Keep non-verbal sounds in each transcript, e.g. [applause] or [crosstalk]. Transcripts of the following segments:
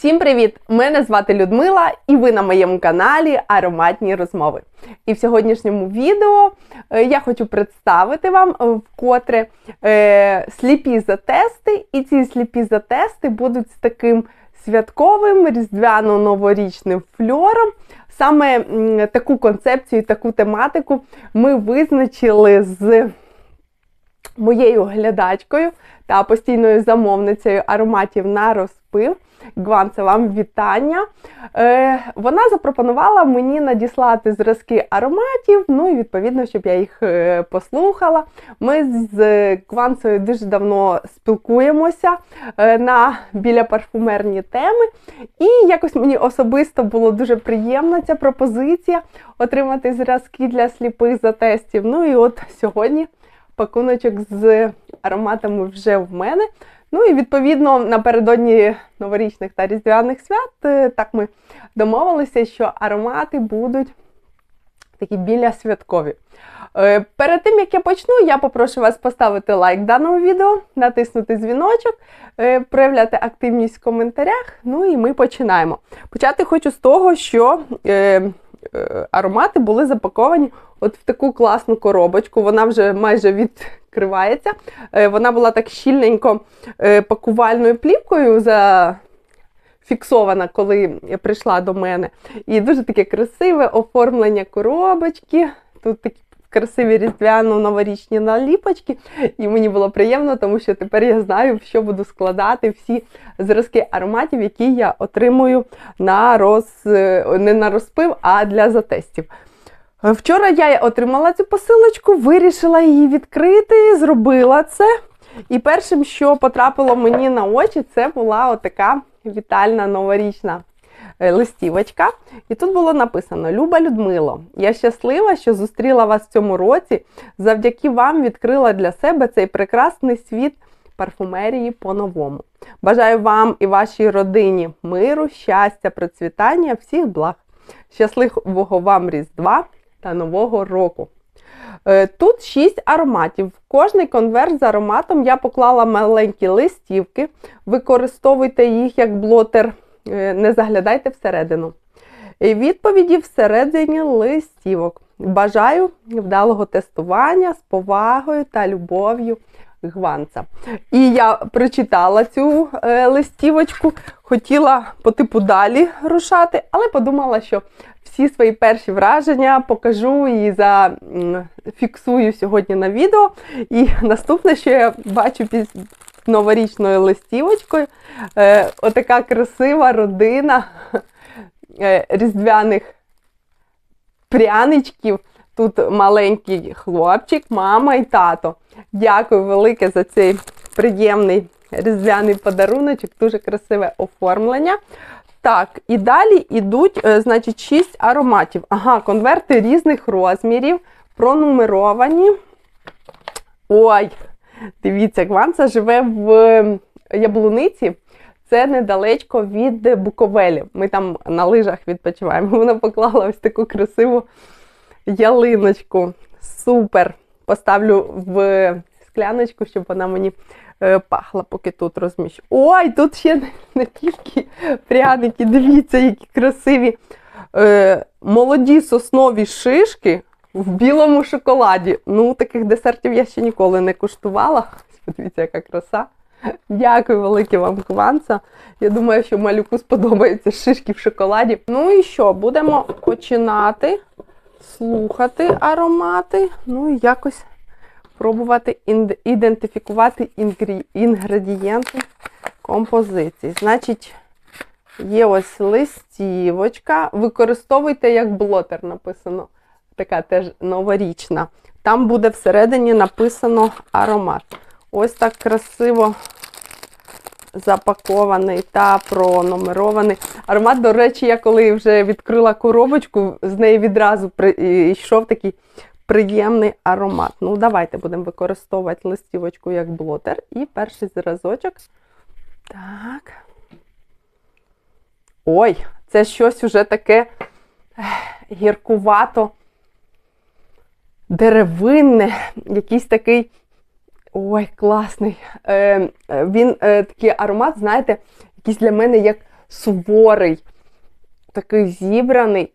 Всім привіт! Мене звати Людмила, і ви на моєму каналі Ароматні розмови. І в сьогоднішньому відео е, я хочу представити вам е, вкотре е, сліпі затести. І ці сліпі затести будуть з таким святковим різдвяно-новорічним фльором. Саме таку концепцію, таку тематику ми визначили з моєю глядачкою та постійною замовницею ароматів на розпив. Гван, це вам вітання. Е, Вона запропонувала мені надіслати зразки ароматів, ну і відповідно, щоб я їх е, послухала. Ми з Гванцею дуже давно спілкуємося е, на біля парфумерні теми. І якось мені особисто було дуже приємна ця пропозиція отримати зразки для сліпих затестів. Ну і от сьогодні пакуночок з ароматами вже в мене. Ну і відповідно напередодні новорічних та різдвяних свят е, так ми домовилися, що аромати будуть такі біля святкові. Е, Перед тим як я почну, я попрошу вас поставити лайк даному відео, натиснути дзвіночок, е, проявляти активність в коментарях. Ну і ми починаємо. Почати хочу з того, що аромати були запаковані от в таку класну коробочку. Вона вже майже відкривається. Е, Вона була так щільненько е, пакувальною плівкою зафіксована, коли прийшла до мене. І дуже таке красиве оформлення коробочки. Тут такі красиві різдвяно-новорічні наліпочки. І мені було приємно, тому що тепер я знаю, що буду складати всі зразки ароматів, які я отримую на роз... не на розпив, а для затестів. Вчора я отримала цю посилочку, вирішила її відкрити, зробила це. І першим, що потрапило мені на очі, це була отака вітальна новорічна е, листівочка. І тут було написано: Люба Людмило, я щаслива, що зустріла вас в цьому році. Завдяки вам відкрила для себе цей прекрасний світ парфумерії по-новому. Бажаю вам і вашій родині миру, щастя, процвітання, всіх благ. Щасливого вам Різдва та Нового року. Е, Тут 6 ароматів. В кожний конверт з ароматом я поклала маленькі листівки. Використовуйте їх як блотер, е, не заглядайте всередину. Відповіді всередині листівок. Бажаю вдалого тестування з повагою та любов'ю Гванца. І я прочитала цю е, листівочку, хотіла по типу далі рушати, але подумала, що всі свої перші враження покажу і зафіксую сьогодні на відео. І наступне, що я бачу під новорічною листівочкою, е, отака красива родина е, різдвяних пряничків. Тут маленький хлопчик, мама і тато. Дякую велике за цей приємний різдвяний подаруночок, дуже красиве оформлення. Так, і далі йдуть, е, значить, 6 ароматів. Ага, конверти різних розмірів, пронумеровані. Ой, дивіться, Гванца живе в Яблуниці. Це недалечко від Буковелі. Ми там на лижах відпочиваємо. [laughs] Вона поклала ось таку красиву ялиночку. Супер! Поставлю в скляночку, щоб вона мені е, пахла, поки тут розміщу. Ой, тут ще не, тільки пряники, дивіться, які красиві е, молоді соснові шишки в білому шоколаді. Ну, таких десертів я ще ніколи не куштувала. Подивіться, яка краса. Дякую велике вам, Кванца. Я думаю, що малюку сподобаються шишки в шоколаді. Ну і що, будемо починати слухати аромати, ну і якось пробувати ідентифікувати інгредієнти композиції. Значить, є ось листівочка. Використовуйте як блотер, написано. Така теж новорічна. Там буде всередині написано аромат. Ось так красиво запакований та пронумерований. Аромат, до речі, я коли вже відкрила коробочку, з неї відразу йшов такий приємний аромат. Ну, давайте будемо використовувати листівочку як блотер. І перший зразочок. Так. Ой, це щось уже таке гіркувато, деревинне, якийсь такий. Ой, класний. Е, Він е, такий аромат, знаєте, якийсь для мене як суворий, такий зібраний, е,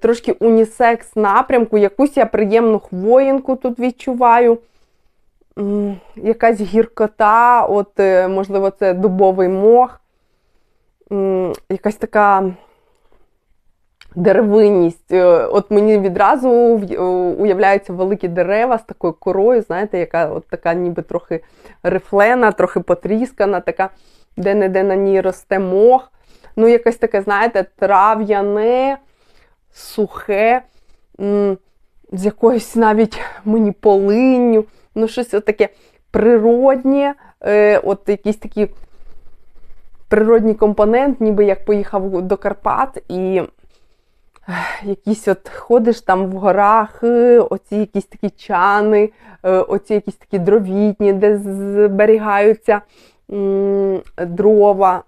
трошки унісекс напрямку, якусь я приємну хвоїнку тут відчуваю. Якась гіркота, от, е, можливо, це дубовий мох, якась така деревинність. Е, От мені відразу е, уявляються великі дерева з такою корою, знаєте, яка от така ніби трохи рифлена, трохи потріскана, така, де-не-де на ній росте мох. Ну, якесь таке, знаєте, трав'яне, сухе, з якоюсь навіть мені полинню, ну, щось таке природнє, е, от якийсь такий природній компонент, ніби як поїхав до Карпат і якісь от ходиш там в горах, е, оці якісь такі чани, е, оці якісь такі дровітні, де зберігаються дрова.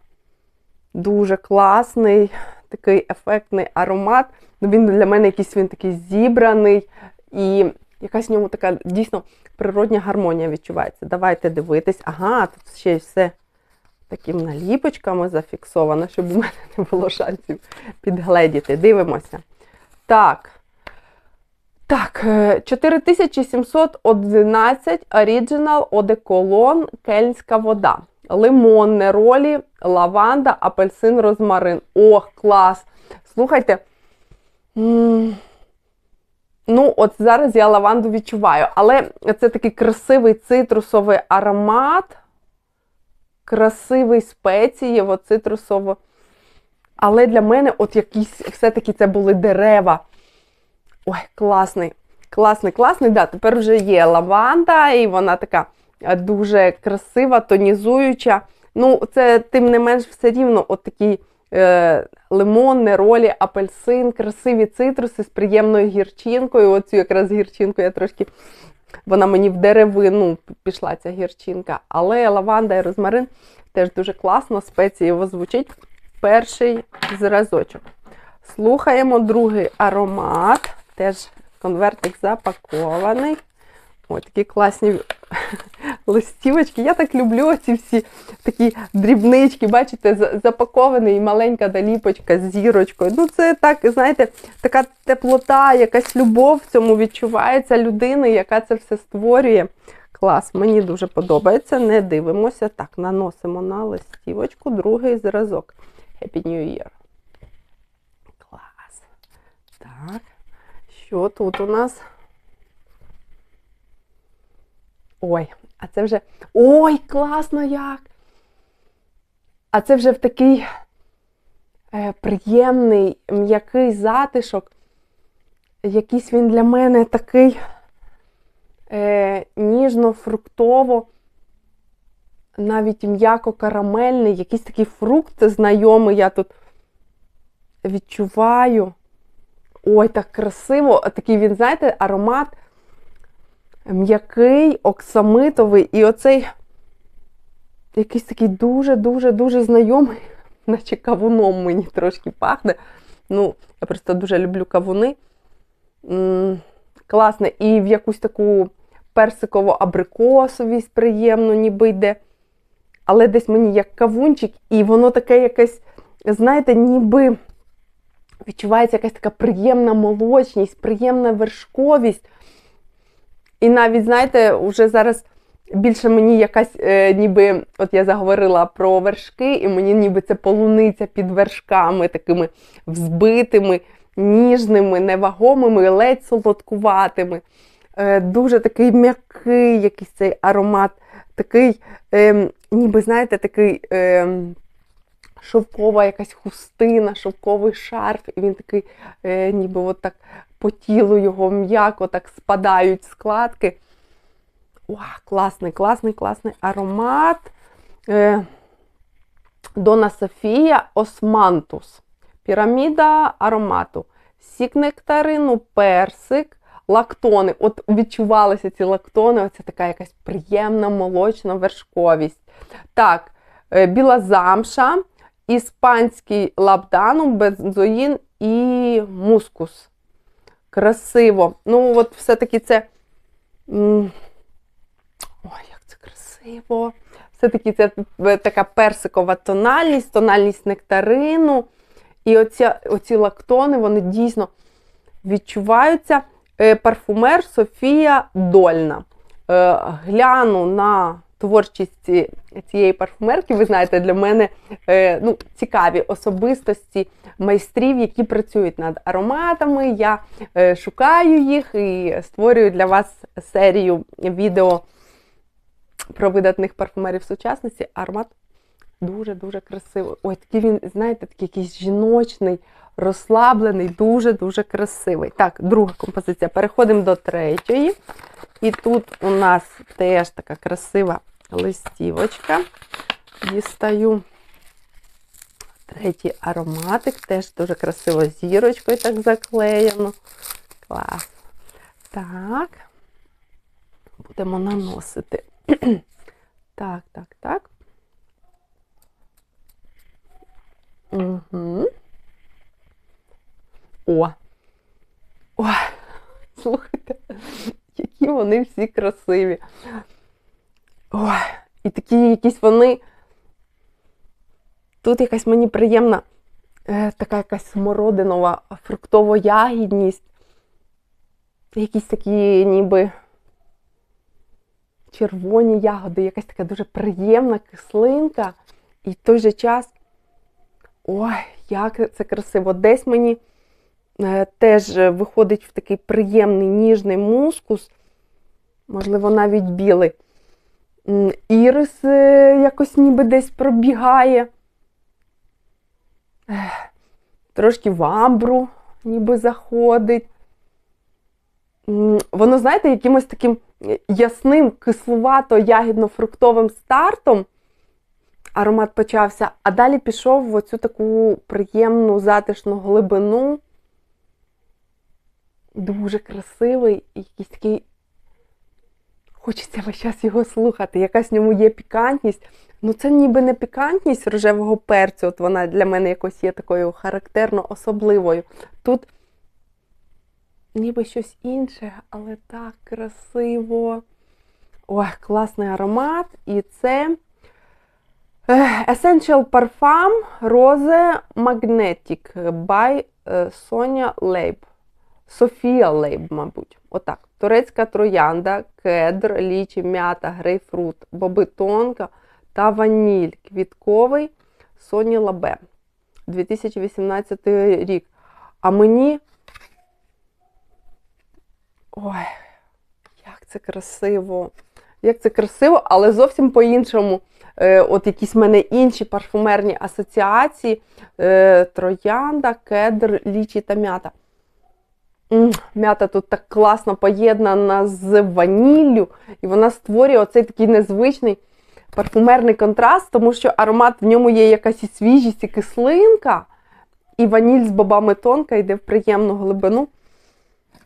Дуже класний, такий ефектний аромат. Ну, він для мене якийсь він такий зібраний і якась в ньому така дійсно природня гармонія відчувається. Давайте дивитись. Ага, тут ще й все такими наліпочками зафіксовано, щоб у мене не було шансів підгледіти. Дивимося. Так. Так, е, 4711 Original Одеколон Кельнська вода. Лимон, неролі, лаванда, апельсин, розмарин. Ох, клас! Слухайте. Ну, от зараз я лаванду відчуваю, але це такий красивий цитрусовий аромат, красивий спецієво, цитрусово. Але для мене, от якісь все-таки це були дерева. Ой, класний, класний, класний. Да, тепер вже є лаванда, і вона така дуже красива, тонізуюча. Ну, це тим не менш все рівно от такий е, лимон, неролі, апельсин, красиві цитруси з приємною гірчинкою. Оцю якраз гірчинку я трошки. Вона мені в деревину пішла ця гірчинка. Але лаванда і розмарин теж дуже класно, спецієво звучить. Перший зразочок. Слухаємо другий аромат. Теж конвертик запакований. Ось такі класні листівочки. Я так люблю ці всі такі дрібнички, бачите, запакований і маленька доліпочка з зірочкою. Ну, це так, знаєте, така теплота, якась любов в цьому відчувається людини, яка це все створює. Клас, мені дуже подобається. Не дивимося. Так, наносимо на листівочку другий зразок. Happy New Year. Клас. Так. Що тут у нас? Ой, а це вже. Ой, класно як! А це вже в такий е, приємний, м'який затишок. Якийсь він для мене такий е, ніжно-фруктово, навіть м'яко-карамельний, якийсь такий фрукт знайомий, я тут відчуваю. Ой, так красиво! Такий він, знаєте, аромат м'який, оксамитовий, і оцей якийсь такий дуже-дуже-дуже знайомий, [laughs] наче кавуном мені трошки пахне. Ну, я просто дуже люблю кавуни. Класне. І в якусь таку персиково-абрикосовість приємно ніби йде. Але десь мені як кавунчик, і воно таке якесь, знаєте, ніби відчувається якась така приємна молочність, приємна вершковість. І навіть, знаєте, вже зараз більше мені якась, е, ніби, от я заговорила про вершки, і мені ніби це полуниця під вершками, такими взбитими, ніжними, невагомими, ледь солодкуватими. Е, дуже такий м'який якийсь цей аромат, такий, е, ніби, знаєте, такий. Е, Шовкова якась хустина, шовковий шарф, і він такий, е, ніби от так по тілу його м'яко так спадають складки. О, класний, класний, класний аромат. Е, Дона Софія Османтус. Піраміда аромату. Сік нектарину, персик, лактони. От відчувалися ці лактони, оце така якась приємна молочна вершковість. Так, е, біла замша, іспанський лабданум, бензоїн і мускус. Красиво. Ну, от все-таки це. Ой, як це красиво. Все-таки це е, така персикова тональність, тональність нектарину. І оця, оці лактони, вони дійсно відчуваються. Е, Парфумер Софія Дольна. Е, Гляну на творчість цієї парфумерки. Ви знаєте, для мене е, ну, цікаві особистості майстрів, які працюють над ароматами. Я е, шукаю їх і створюю для вас серію відео про видатних парфумерів сучасності. Аромат дуже-дуже красивий. Ой, такий він, знаєте, такий якийсь жіночний, розслаблений, дуже-дуже красивий. Так, друга композиція. Переходимо до третьої. І тут у нас теж така красива листівочка. Дістаю третій ароматик, теж дуже красиво зірочкою так заклеєно. Клас. Так. Будемо наносити. [clears throat] Так, так, так. Угу. О. Ой, [laughs] слухайте, які вони всі красиві. Ой, і такі якісь вони. Тут якась мені приємна е, така якась смородинова фруктово-ягідність. Якісь такі ніби червоні ягоди, якась така дуже приємна кислинка. І в той же час, ой, як це красиво! Десь мені е, теж виходить в такий приємний ніжний мускус, можливо, навіть білий. Ірис е, якось ніби десь пробігає. Трошки в амбру ніби заходить. Воно, знаєте, якимось таким е, ясним, кисловато-ягідно-фруктовим стартом аромат почався, а далі пішов в оцю таку приємну, затишну глибину. Дуже красивий якийсь такий. Хочеться весь час його слухати. Якась в ньому є пікантність. Ну, це ніби не пікантність рожевого перцю, от вона для мене якось є такою характерно особливою. Тут ніби щось інше, але так красиво. Ой, класний аромат. І це Essential Parfum Rose Magnetic by е, Sonia Leib. Софія Лейб, мабуть. Отак. Турецька троянда, кедр, лічі, м'ята, грейпфрут, боби тонка та ваніль. Квітковий Соні Лабе. 2018 рік. А мені. Ой, як це красиво! Як це красиво, але зовсім по-іншому. Е, от якісь в мене інші парфумерні асоціації. Е, троянда, кедр, лічі та м'ята. М'ята тут так класно поєднана з ваніллю, і вона створює оцей такий незвичний парфумерний контраст, тому що аромат в ньому є якась і свіжість, і кислинка, і ваніль з бобами тонка йде в приємну глибину.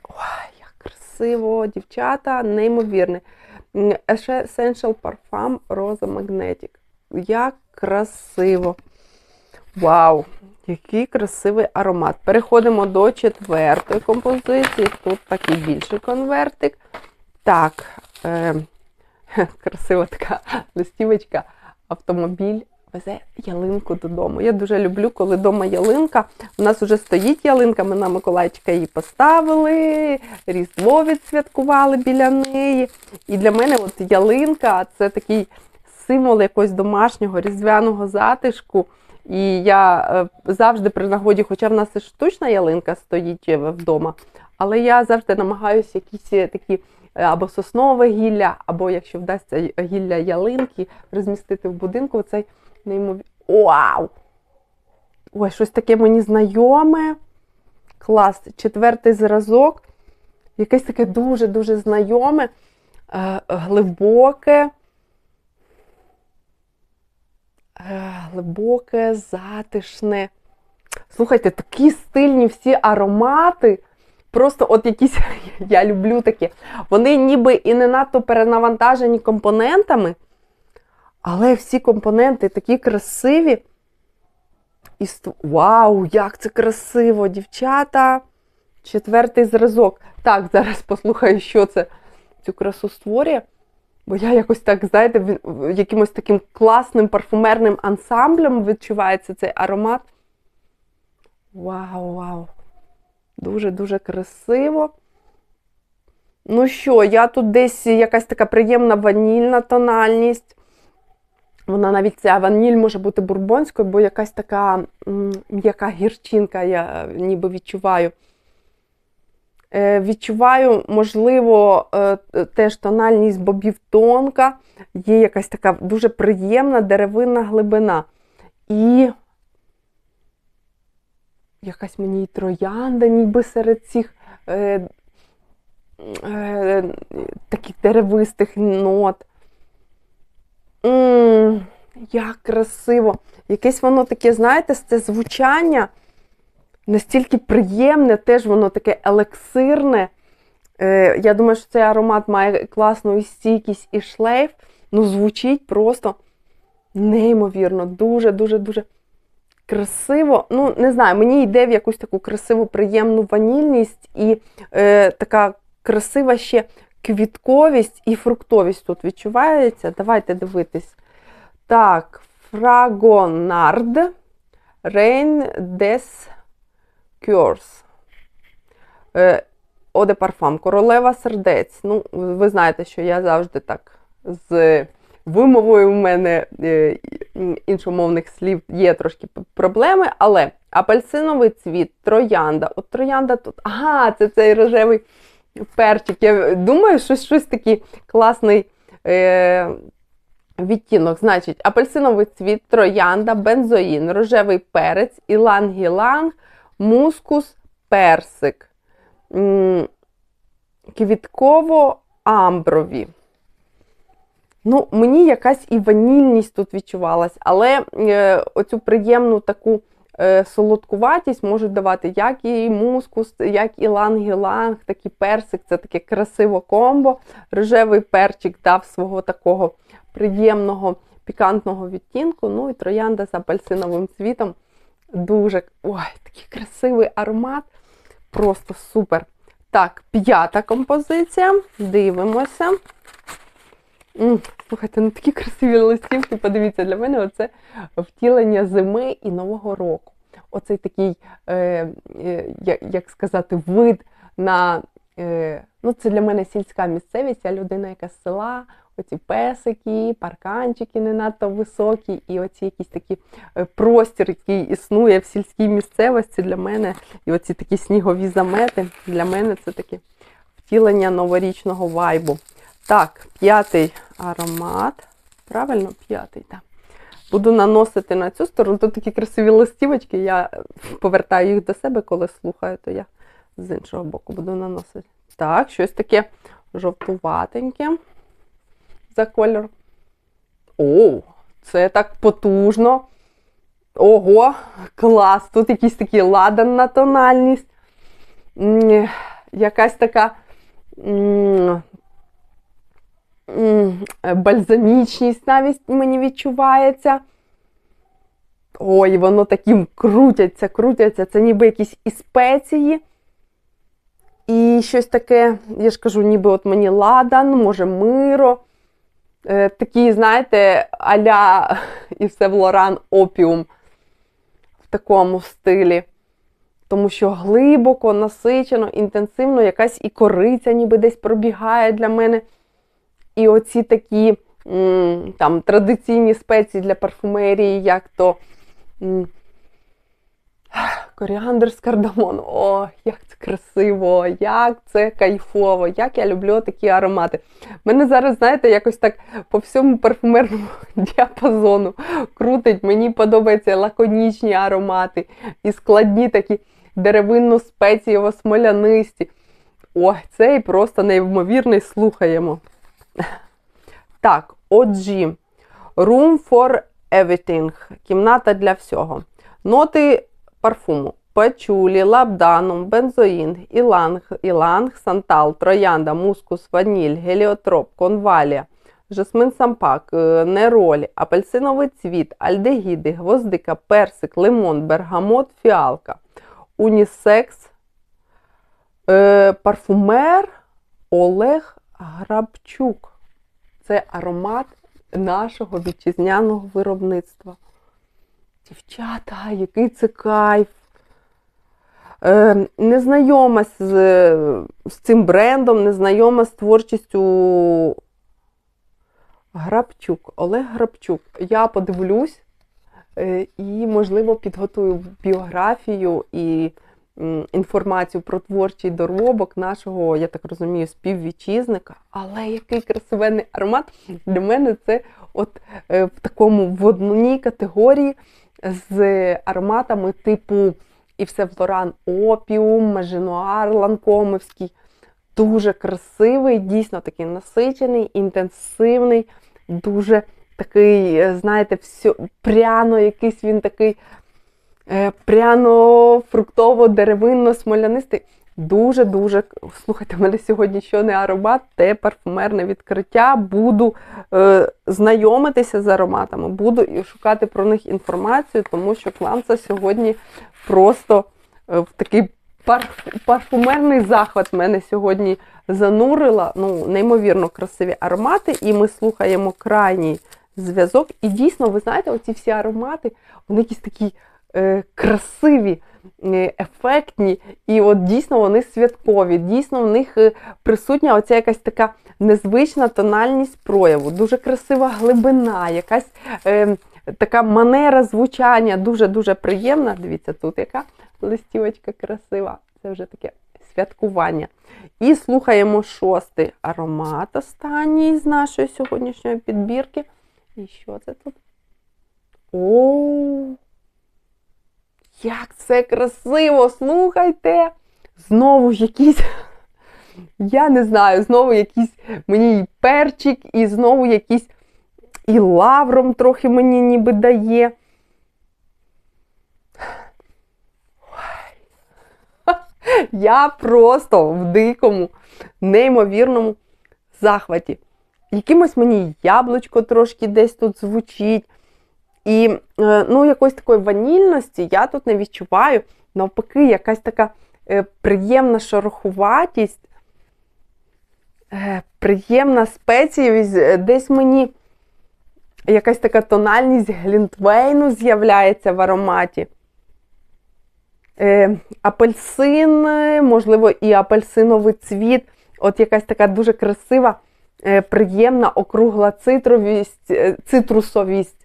Ой, як красиво, дівчата, неймовірне. Essential Parfum Rosa Magnetic. Як красиво! Вау! Який красивий аромат. Переходимо до четвертої композиції. Тут такий більший конвертик. Так, е, [laughs] красива така листівочка. Автомобіль везе ялинку додому. Я дуже люблю, коли вдома ялинка. У нас вже стоїть ялинка, ми на Миколайчика її поставили, Різдво відсвяткували біля неї. І для мене от ялинка це такий символ якогось домашнього різдвяного затишку. І я е, завжди при нагоді, хоча в нас і штучна ялинка стоїть е, вдома, але я завжди намагаюся якісь е, такі або соснове гілля, або якщо вдасться гілля ялинки, розмістити в будинку. Цей неймовірний. Вау! Ой, щось таке мені знайоме. Клас. Четвертий зразок. Якесь таке дуже-дуже знайоме, глибоке. Е, глибоке, затишне. Слухайте, такі стильні всі аромати. Просто от якісь, [laughs] я люблю такі. Вони ніби і не надто перенавантажені компонентами, але всі компоненти такі красиві. І Вау, як це красиво, дівчата! Четвертий зразок. Так, зараз послухаю, що це цю красу створює. Бо я якось так, знаєте, якимось таким класним парфумерним ансамблем відчувається цей аромат. Вау, вау! Дуже-дуже красиво. Ну що, я тут десь якась така приємна ванільна тональність. Вона навіть ця ваніль може бути бурбонською, бо якась така м'яка гірчинка я е, ніби відчуваю. Е, відчуваю, можливо, е, теж тональність бобів тонка, є якась така дуже приємна деревинна глибина. І якась мені і троянда, ніби серед цих е, е, таких деревистих нот. м як красиво! Якесь воно таке, знаєте, це звучання настільки приємне, теж воно таке елексирне. Е, я думаю, що цей аромат має класну і стійкість і шлейф. Ну, звучить просто неймовірно, дуже-дуже-дуже красиво. Ну, не знаю, мені йде в якусь таку красиву, приємну ванільність і е, така красива ще квітковість і фруктовість тут відчувається. Давайте дивитись. Так, Фрагонард Rain des Cures. Е, de Parfum, королева сердець. Ну, ви знаєте, що я завжди так з вимовою в мене е, іншомовних слів є трошки проблеми, але апельсиновий цвіт, троянда. От троянда тут. Ага, це цей рожевий перчик. Я думаю, що щось такий класний. Е, Відтінок, значить, апельсиновий цвіт, троянда, бензоїн, рожевий перець, іланг-іланг, мускус, персик, квітково-амброві. Ну, мені якась і ванільність тут відчувалась, але е, оцю приємну таку е, солодкуватість можуть давати як і мускус, як і ланг-іланг, так і персик. Це таке красиво комбо. Рожевий перчик дав свого такого приємного пікантного відтінку. Ну і троянда з апельсиновим цвітом. Дуже ой, такий красивий аромат. Просто супер. Так, п'ята композиція. Дивимося. Слухайте, ну такі красиві листівки. Подивіться, для мене оце втілення зими і Нового року. Оцей такий, е, е, як, сказати, вид на. Е, ну, це для мене сільська місцевість, я людина, яка з села, оці песики, парканчики не надто високі, і оці якісь такі е, простір, який існує в сільській місцевості для мене, і оці такі снігові замети, для мене це таке втілення новорічного вайбу. Так, п'ятий аромат. Правильно, п'ятий, так. Буду наносити на цю сторону. Тут такі красиві листівочки. Я повертаю їх до себе, коли слухаю, то я з іншого боку буду наносити. Так, щось таке жовтуватеньке за кольор. О, це так потужно. Ого, клас! Тут якийсь такий ладанна тональність. Якась така бальзамічність навіть мені відчувається. Ой, воно таким крутяться, крутяться. Це ніби якісь і спеції. І щось таке, я ж кажу, ніби от мені ладан, може миро. Е, такі, знаєте, аля Ісев Лоран опіум в такому стилі. Тому що глибоко, насичено, інтенсивно, якась і кориця ніби десь пробігає для мене. І оці такі там, традиційні спеції для парфумерії, як то коріандр з кардамоном. О, як це красиво, як це кайфово, як я люблю такі аромати. Мене зараз, знаєте, якось так по всьому парфумерному [laughs] діапазону крутить. Мені подобаються лаконічні аромати і складні такі деревинно-спецієво-смолянисті. Ой, цей просто неймовірний слухаємо. Так, OG. Room for Everything. Кімната для всього. Ноти парфуму. Пачулі, лабданум, бензоїн, іланг, іланг, сантал, троянда, мускус, ваніль, геліотроп, конвалія, жасмин сампак, е, неролі, апельсиновий цвіт, альдегіди, гвоздика, персик, лимон, бергамот, фіалка, унісекс, е, парфумер Олег Грабчук. це аромат нашого вітчизняного виробництва. Дівчата, який це кайф! Е, не знайома з, з цим брендом, не знайома з творчістю Грабчук, Олег Грабчук. Я подивлюсь е, і, можливо, підготую біографію і інформацію про творчий доробок нашого, я так розумію, співвітчизника. Але який красивенний аромат для мене це от е, в такому в одній категорії з ароматами типу Івсевлоран Опіум, Маженуар Ланкомовський. Дуже красивий, дійсно такий насичений, інтенсивний, дуже такий, е, знаєте, все, пряно якийсь він такий е, пряно-фруктово-деревинно-смолянистий. Дуже-дуже, слухайте, мене сьогодні що не аромат, те парфумерне відкриття. Буду е, знайомитися з ароматами, буду шукати про них інформацію, тому що кланца сьогодні просто е, в такий парф, парфумерний захват мене сьогодні занурила. Ну, неймовірно красиві аромати, і ми слухаємо крайній зв'язок. І дійсно, ви знаєте, оці всі аромати, вони якісь такі е, красиві. Е, Ефектні, і от дійсно вони святкові, дійсно в них е, присутня оця якась така незвична тональність прояву, дуже красива глибина, якась е, така манера звучання, дуже-дуже приємна. Дивіться, тут яка листівочка красива. Це вже таке святкування. І слухаємо шостий аромат, останній з нашої сьогоднішньої підбірки. І що це тут? О, як це красиво! Слухайте! Знову ж якийсь, [laughs] я не знаю, знову якийсь мені і перчик, і знову якийсь і лавром трохи мені ніби дає. [laughs] Я просто в дикому, неймовірному захваті. Якимось мені яблучко трошки десь тут звучить. І е, ну, якоїсь такої ванільності я тут не відчуваю. Навпаки, якась така е, приємна шорохуватість, е, приємна спецієвість. Десь мені якась така тональність глінтвейну з'являється в ароматі. Апельсин, можливо, і апельсиновий цвіт. От якась така дуже красива, приємна, округла цитрусовість.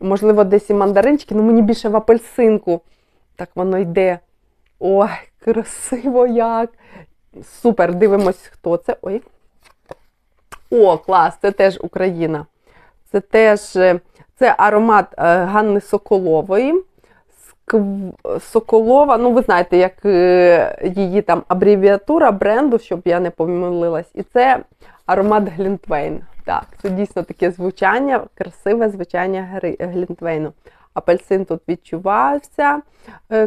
Можливо, десь і мандаринчики, ну мені більше в апельсинку. Так воно йде. Ой, красиво як. Супер, дивимось, хто це. Ой. О, клас, це теж Україна. Це теж це аромат Ганни Соколової. Соколова, ну ви знаєте, як її там абревіатура бренду, щоб я не помилилась. І це аромат Глінтвейн. Так, це дійсно таке звучання, красиве звучання Глінтвейну. Апельсин тут відчувався,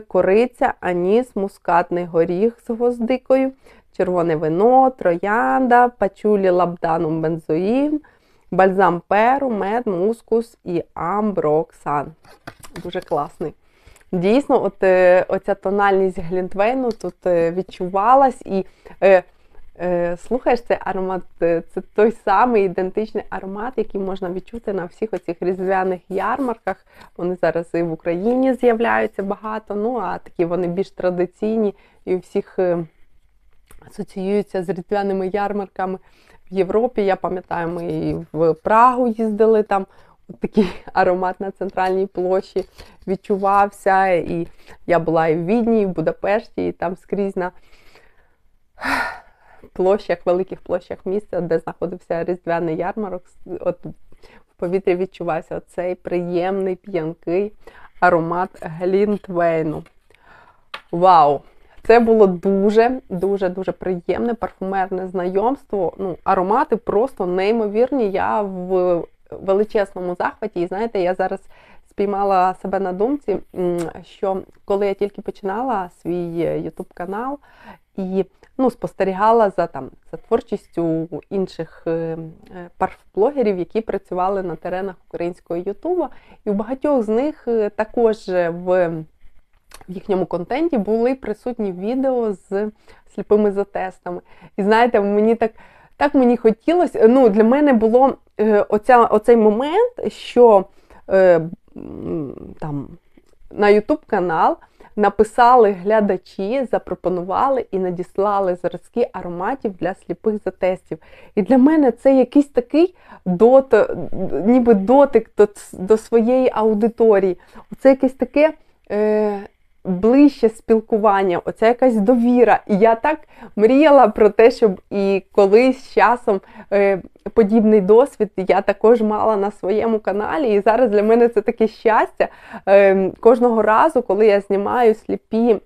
кориця, аніс, мускатний горіх з гвоздикою, червоне вино, троянда, пачулі лабданом бензоїн, бальзам перу, мед, мускус і амброксан. Дуже класний. Дійсно, от е, оця тональність Глінтвейну тут е, відчувалась і е, е, слухаєш цей аромат, е, це той самий ідентичний аромат, який можна відчути на всіх оцих різдвяних ярмарках. Вони зараз і в Україні з'являються багато, ну а такі вони більш традиційні і у всіх е, асоціюються з різдвяними ярмарками в Європі. Я пам'ятаю, ми і в Прагу їздили там такий [laughs] аромат на центральній площі відчувався. І я була і в Відні, і в Будапешті, і там скрізь на площах, великих площах міста, де знаходився різдвяний ярмарок. От в повітрі відчувався цей приємний п'янкий аромат Глінтвейну. Вау! Це було дуже-дуже-дуже приємне парфумерне знайомство. Ну, Аромати просто неймовірні. Я в величезному захваті. І знаєте, я зараз спіймала себе на думці, що коли я тільки починала свій YouTube канал і ну, спостерігала за там за творчістю інших е, парфблогерів, які працювали на теренах українського Ютуба, і у багатьох з них е, також в в їхньому контенті були присутні відео з сліпими затестами. І знаєте, мені так так мені хотілося. Ну, для мене було е, оця, оцей момент, що е, там на YouTube канал написали глядачі, запропонували і надіслали зразки ароматів для сліпих затестів. І для мене це якийсь такий дот, ніби дотик до, до своєї аудиторії. Це якесь таке. Е, Ближче спілкування, оця якась довіра. І я так мріяла про те, щоб і колись з часом е, подібний досвід я також мала на своєму каналі. І зараз для мене це таке щастя. Е, кожного разу, коли я знімаю сліпі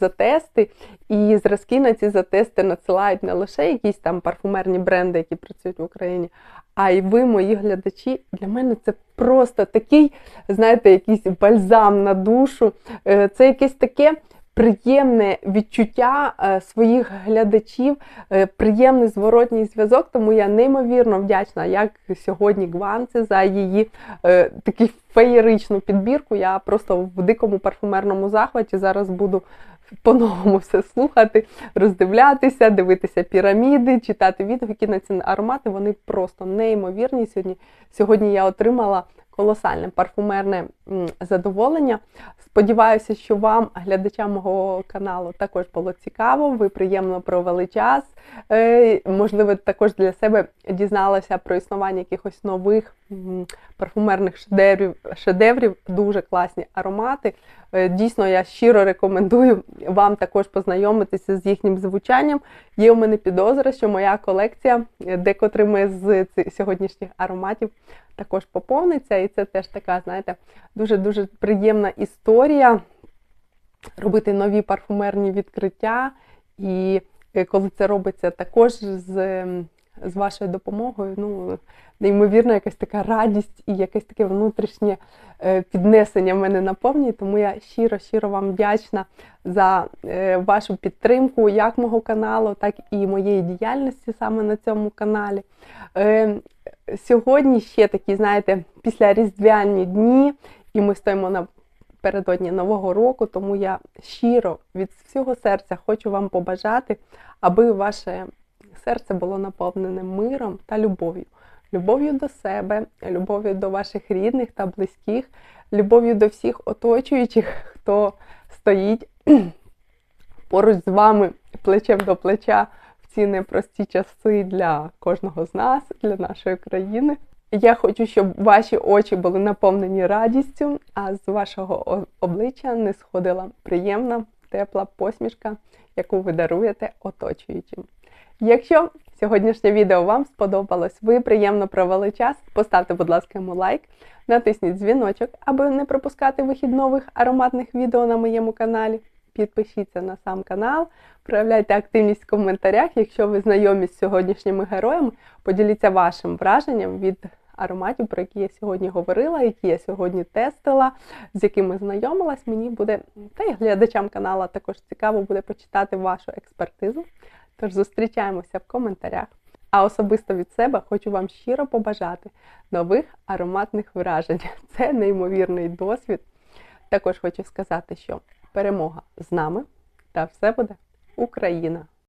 затести, і зразки на ці затести надсилають не лише якісь там парфумерні бренди, які працюють в Україні, а й ви, мої глядачі, для мене це просто такий, знаєте, якийсь бальзам на душу. Е, це якесь таке. Приємне відчуття е, своїх глядачів, е, приємний зворотній зв'язок, тому я неймовірно вдячна, як сьогодні Гванці за її е, таку феєричну підбірку. Я просто в дикому парфумерному захваті зараз буду по-новому все слухати, роздивлятися, дивитися піраміди, читати відгуки на ці аромати. Вони просто неймовірні. Сьогодні, Сьогодні я отримала колосальне парфумерне задоволення. Сподіваюся, що вам, глядачам мого каналу, також було цікаво. Ви приємно провели час. Е, можливо, також для себе дізналася про існування якихось нових парфумерних шедеврів, шедеврів, дуже класні аромати. Е, дійсно, я щиро рекомендую вам також познайомитися з їхнім звучанням. Є у мене підозра, що моя колекція е, декотрими з сьогоднішніх ароматів також поповниться. І це теж така, знаєте, дуже-дуже приємна історія робити нові парфумерні відкриття. І е, коли це робиться також з з вашою допомогою, ну, неймовірна якась така радість і якесь таке внутрішнє е, піднесення мене наповнює. Тому я щиро-щиро вам вдячна за е, вашу підтримку, як мого каналу, так і моєї діяльності саме на цьому каналі. Сьогодні ще такі, знаєте, після різдвяні дні, і ми стоїмо на передодні Нового року, тому я щиро від всього серця хочу вам побажати, аби ваше серце було наповнене миром та любов'ю. Любов'ю до себе, любов'ю до ваших рідних та близьких, любов'ю до всіх оточуючих, хто стоїть [clears throat] поруч з вами плечем до плеча ці непрості часи для кожного з нас, для нашої країни. Я хочу, щоб ваші очі були наповнені радістю, а з вашого обличчя не сходила приємна, тепла посмішка, яку ви даруєте оточуючим. Якщо сьогоднішнє відео вам сподобалось, ви приємно провели час, поставте, будь ласка, йому лайк, натисніть дзвіночок, аби не пропускати вихід нових ароматних відео на моєму каналі. Підпишіться на сам канал, проявляйте активність в коментарях. Якщо ви знайомі з сьогоднішніми героями, поділіться вашим враженням від ароматів, про які я сьогодні говорила, які я сьогодні тестила, з якими знайомилась. Мені буде, та й глядачам каналу також цікаво буде почитати вашу експертизу. Тож зустрічаємося в коментарях. А особисто від себе хочу вам щиро побажати нових ароматних вражень. Це неймовірний досвід. Також хочу сказати, що перемога з нами та все буде Україна!